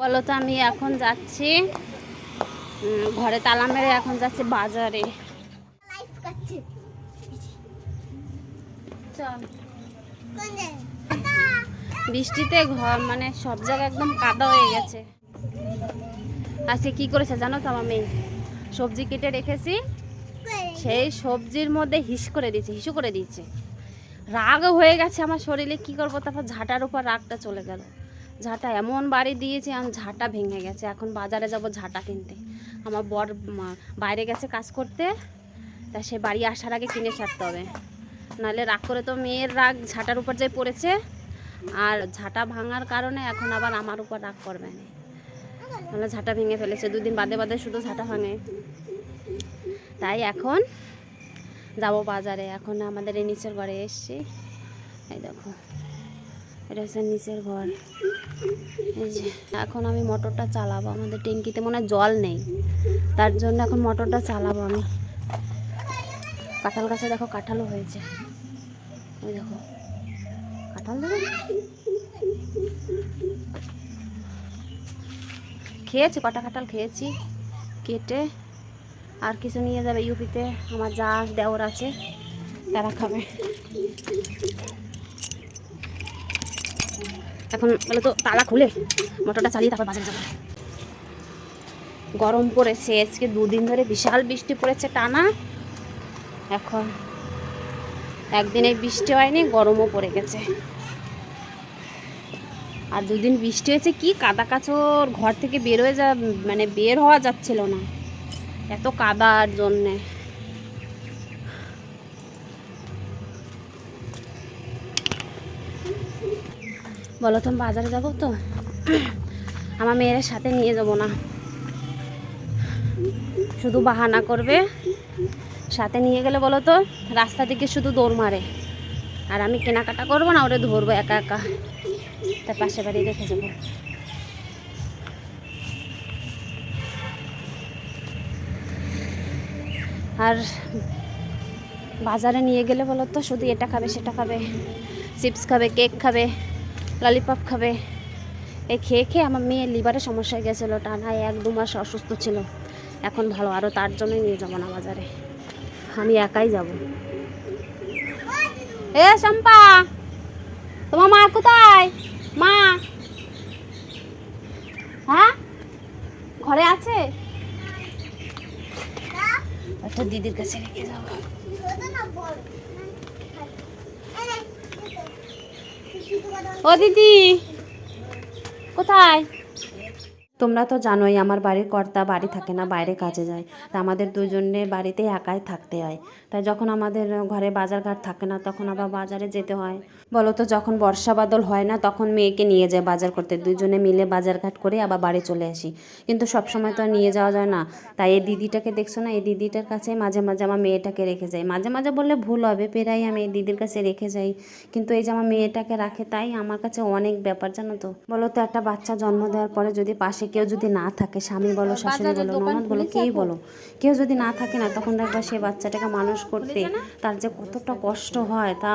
বলো তো, আমি এখন যাচ্ছি ঘরে তালা মেরে এখন যাচ্ছি বাজারে। জায়গায় বৃষ্টিতে ঘর মানে সব জায়গা একদম কাদা হয়ে গেছে। আজকে কি করেছে জানো তো আমি সবজি কেটে রেখেছি, সেই সবজির মধ্যে হিস করে দিয়েছে, হিসু করে দিয়েছে। রাগ হয়ে গেছে আমার শরীরে, কি করব? তারপর ঝাঁটার উপর রাগটা চলে গেল। ঝাঁটা এমন বাড়ি দিয়েছে আমি ঝাঁটা ভেঙে গেছে। এখন বাজারে যাব ঝাঁটা কিনতে। আমার বর বাইরে গেছে কাজ করতে, তা সে বাড়ি আসার আগে কিনে ছাড়তে হবে। নাহলে রাগ করে তো মেয়ের রাগ ঝাঁটার উপর যে পড়েছে, আর ঝাঁটা ভাঙার কারণে এখন আবার আমার উপর রাগ করবে না। মানে ঝাঁটা ভেঙে ফেলেছে, দুদিন বাদে বাদে শুধু ঝাঁটা ভাঙে। তাই এখন যাব বাজারে। এখন আমাদের এই নিচের ঘরে এসছি। এই দেখো। এটা হচ্ছে নিচের ঘর। এই যে, এখন আমি মোটরটা চালাবো। আমাদের ট্যাঙ্কিতে মনে জল নেই। তার জন্য এখন মোটরটা চালাবো আমি। কাঁঠাল গাছে দেখো, কাঁঠালও হয়েছে। ওই দেখো। কাঁঠাল দেবে খেয়েছি, কটা কাঁঠাল খেয়েছি। কেটে আর কিছু নিয়ে যাবে ইউপিতে। আমার যা দেওর আছে, তারা খাবে। এখন বলে তো তালা খুলে মোটরটা চালিয়ে তারপর বাজারে যাব। গরম পড়েছে, আজকে দুদিন ধরে বিশাল বৃষ্টি পড়েছে টানা। এখন একদিনে বৃষ্টি হয়নি, গরমও পড়ে গেছে। আর দুদিন বৃষ্টি হয়েছে, কি কাদা কাচর ঘর থেকে বের হয়ে যা মানে বের হওয়া যাচ্ছিল না। এত কাদার জন্যে। বলো তো, বাজারে যাব তো? আমার মেয়ের সাথে নিয়ে যাব না। শুধু বাহানা করবে। সাথে নিয়ে গেলে বলো তো, রাস্তা থেকে শুধু দৌড় মারে। আর আমি কেনাকাটা করব না, ওরে ধরবো একা একা। তার পাশে বাড়ি রেখে যাব। আর বাজারে নিয়ে গেলে বলো তো, শুধু এটা খাবে, সেটা খাবে। চিপস খাবে, কেক খাবে। ললিপপ খাবে। এই খেয়ে খেয়ে আমার মেয়ের লিভারে সমস্যা হয়ে গেছিল টানা এক দু মাস অসুস্থ ছিল। এখন ভালো আরও তার জন্যই নিয়ে যাব না বাজারে। আমি একাই যাব। এ শম্পা তোমার মা কোথায়? মা। হ্যাঁ? ঘরে আছে? একটা দিদির কাছে রেখে যাব ছোট না বড় এই নে, ছোট কথা ও দিদি কোথায়? তোমরা তো জানোই আমার বাড়ির কর্তা বাড়ি থাকে না, বাইরে কাজে যায়। তা আমাদের দুজনের বাড়িতে একাই থাকতে হয়। তাই যখন আমাদের ঘরে বাজারঘাট থাকে না, তখন আবার বাজারে যেতে হয়। বলো তো, যখন বর্ষা বাদল হয় না, তখন মেয়েকে নিয়ে যায় বাজার করতে। দুজনে মিলে বাজারঘাট করে আবার বাড়ি চলে আসি। কিন্তু সব সময় তো আর নিয়ে যাওয়া যায় না। তাই এই দিদিটাকে দেখছ না? এই দিদিটার কাছে মাঝে মাঝে আমার মেয়েটাকে রেখে যাই। মাঝে মাঝে বললে ভুল হবে প্রায় আমি এই দিদির কাছে রেখে যাই। কিন্তু এই যে আমার মেয়েটাকে রাখে, তাই আমার কাছে অনেক ব্যাপার, জানো তো। বলো তো, একটা বাচ্চা জন্ম দেওয়ার পরে যদি পাশে কেউ যদি না থাকে স্বামী বলো শাশুড়ি বলো ননদ বলো কেই বলো কেউ যদি না থাকে না তখন দেখবা সে বাচ্চাটাকে মানুষ করতে তার যে কতটা কষ্ট হয় তা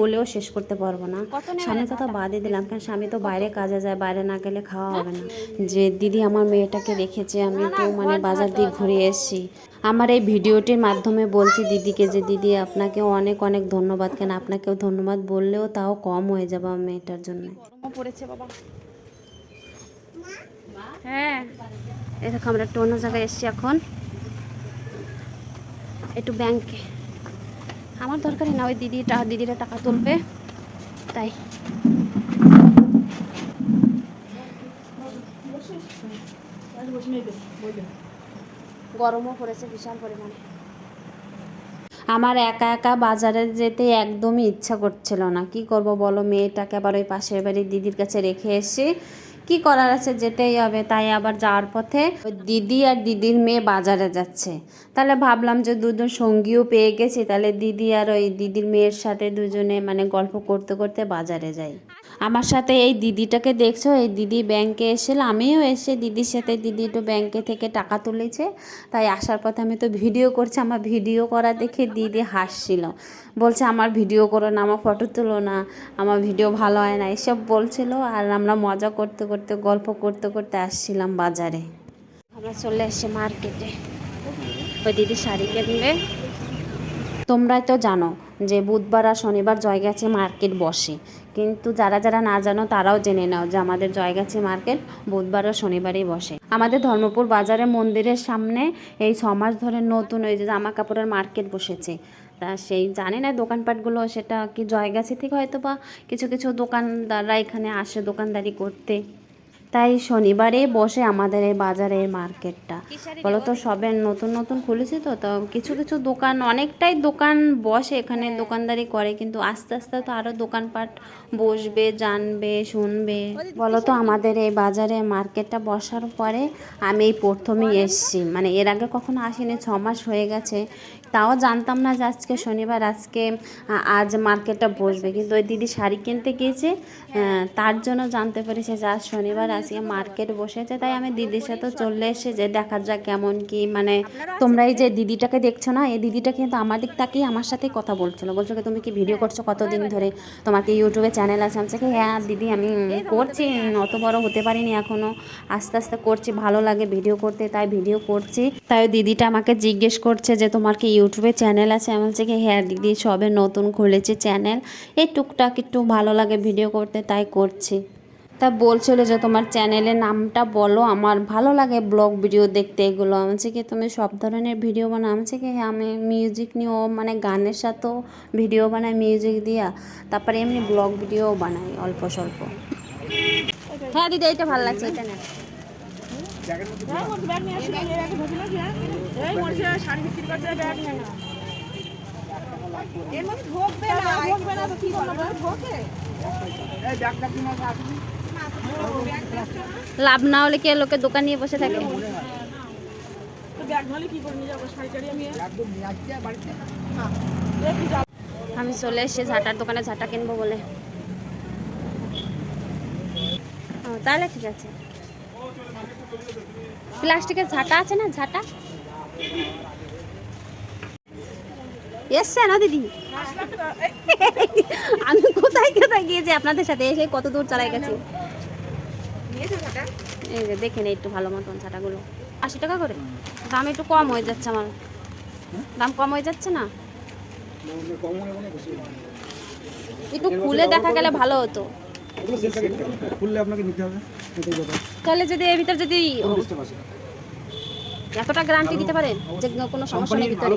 বলেও শেষ করতে পারব না। স্বামীর কথা বাদে দিলাম কারণ স্বামী তো বাইরে কাজে যায় বাইরে না গেলে খাওয়া হবে না। যে দিদি আমার মেয়েটাকে রেখেছে আমি তো মানে বাজার দিয়ে ঘুরে এসেছি। আমার এই ভিডিওটির মাধ্যমে বলছি দিদিকে যে দিদি আপনাকে অনেক অনেক ধন্যবাদ কেন আপনাকেও ধন্যবাদ বললেও তাও কম হয়ে যাবে মেয়েটার জন্য। পড়েছে বাবা। হ্যাঁ। এই দেখো, আমরা একটু অন্য জায়গায় এসেছি এখন। একটু ব্যাংকে। আমার দরকারই না, ওই দিদিটা দিদিরা টাকা তুলবে। তাই। গরমও পড়েছে, বিশাল পরিমাণে। আমার একা একা বাজারে যেতে একদমই ইচ্ছা করছিল না। কি করব বলো, মেয়েটাকে আবার ওই পাশের বাড়ির দিদির কাছে রেখে এসে কি করার আছে? যেতেই হবে। তাই আবার যাওয়ার পথে দিদি আর দিদির মেয়ে বাজারে যাচ্ছে। তাহলে ভাবলাম যে দুজন সঙ্গীও পেয়ে গেছি। তাহলে দিদি আর ওই দিদির মেয়ের সাথে দুজনে মানে গল্প করতে করতে বাজারে যাই। আমার সাথে এই দিদিটাকে দেখছ? এই দিদি ব্যাংকে এসেছিল আমিও এসে দিদির সাথে, দিদি একটু ব্যাংকে থেকে টাকা তুলেছে। তাই আসার পথে আমি তো ভিডিও করছি। আমার ভিডিও করা দেখে দিদি হাসছিল। বলছে, আমার ভিডিও করো না, আমার ফটো তুলো না। আমার ভিডিও ভালো হয় না। এসব বলছিল আর আমরা মজা করতে করতে গল্প করতে করতে আসছিলাম বাজারে। আমরা চলে এসছি মার্কেটে। ওই দিদি শাড়ি কিনবে। তোমরাই তো জানো যে বুধবার আর শনিবার জয়গাছি মার্কেট বসে। কিন্তু যারা যারা না জানো তারাও জেনে নাও যে আমাদের জয়গাছি মার্কেট বুধবার ও শনিবারই বসে। আমাদের ধর্মপুর বাজারে মন্দিরের সামনে এই ছ মাস ধরে নতুন ওই যে জামা কাপড়ের মার্কেট বসেছে। তা সেই জানে না দোকানপাটগুলো সেটা কি জয়গাছি থেকে হয়তো বা কিছু কিছু দোকানদাররা এখানে আসে দোকানদারি করতে। তাই শনিবারে বসে আমাদের এই বাজারের মার্কেটটা। বলো তো সবে নতুন নতুন খুলেছে তো তো কিছু কিছু দোকান অনেকটাই দোকান বসে এখানে দোকানদারি করে কিন্তু আস্তে আস্তে তো আরও দোকানপাট বসবে জানবে শুনবে। বলো তো আমাদের এই বাজারে মার্কেটটা বসার পরে আমি এই প্রথমেই এসছি। মানে এর আগে কখনো আসিনি ছ মাস হয়ে গেছে। তাও জানতাম না যে আজকে শনিবার আজকে আজ মার্কেটটা বসবে। কিন্তু ওই দিদি শাড়ি কিনতে গিয়েছে তার জন্য জানতে পেরেছে যে আজ শনিবার আজকে মার্কেট বসেছে। তাই আমি দিদির সাথে চলে এসে যে দেখা যাক কেমন কি মানে তোমরা এই যে দিদিটাকে দেখছ না এই দিদিটা কিন্তু আমার দিক তাকিয়ে আমার সাথে কথা বলছিল। বলছো কি তুমি কি ভিডিও করছ কতদিন ধরে? তোমার কি ইউটিউবে চ্যানেল আছে? আমি কি, হ্যাঁ দিদি আমি করছি। অত বড় হতে পারিনি এখনও আস্তে আস্তে করছি ভালো লাগে ভিডিও করতে তাই ভিডিও করছি। তাই দিদিটা আমাকে জিজ্ঞেস করছে যে তোমার কি ইউটিউবে চ্যানেল আছে, আমি বলছি কি হ্যাঁ দিদি সবে নতুন খুলেছে চ্যানেল। এই টুকটাক একটু ভালো লাগে ভিডিও করতে, তাই করছি। তা বলছিল যে তোমার চ্যানেলের নামটা বলো, আমার ভালো লাগে ব্লগ ভিডিও দেখতে এগুলো। আমি বলছি কি, তুমি সব ধরনের ভিডিও বানাও। আমি বলছি কি হ্যাঁ আমি মিউজিক নিয়েও মানে গানের সাথেও ভিডিও বানাই, মিউজিক দিয়া। তারপরে এমনি ব্লগ ভিডিও বানাই, অল্প স্বল্প। হ্যাঁ দিদি এটা ভালো লাগছে এটা না লাভ না হলে কি লোকে দোকান নিয়ে বসে থাকে? আমি চলে এসেছি, ঝাঁটার দোকানে ঝাঁটা কিনবো বলে। তাহলে ঠিক আছে। প্লাস্টিকের ঝাঁটা আছে না, ঝাঁটা? এসছে না দিদি? আমি কোথায় কোথায় গিয়েছি আপনাদের সাথে? এসে কত দূর চালাই গেছি। এই যে দেখেন একটু ভালো মতন ছাটাগুলো আশি টাকা করে? দাম একটু কম হয়ে যাচ্ছে আমার। দাম কম হয়ে যাচ্ছে না? একটু খুলে দেখা গেলে ভালো হতো। খুললে আপনাকে নিতে হবে। তাহলে যদি এর ভিতর যদি এতটা গ্যারান্টি দিতে পারেন যে কোনো সমস্যা নেই ভিতরে।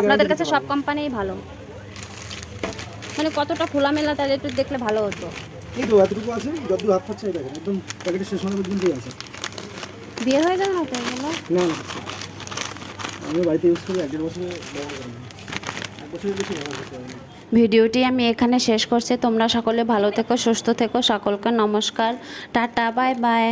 আপনাদের কাছে সব কোম্পানিই ভালো। মানে কতটা খোলামেলা তাহলে একটু দেখলে ভালো হতো। এই তো এতটুকু আছে যতদূর হাত পাচ্ছে এটা একদম প্যাকেটের শেষ মানে পর্যন্ত আছে। বিয়ে হয়ে যাবে না তো না আমি বাড়িতে ইউজ করি এক দেড় বছরে ব্যবহার করি। ভিডিওটি আমি এখানে শেষ করছি। তোমরা সকলে ভালো থেকো, সুস্থ থেকো। সকলকে নমস্কার। Tata, bye bye.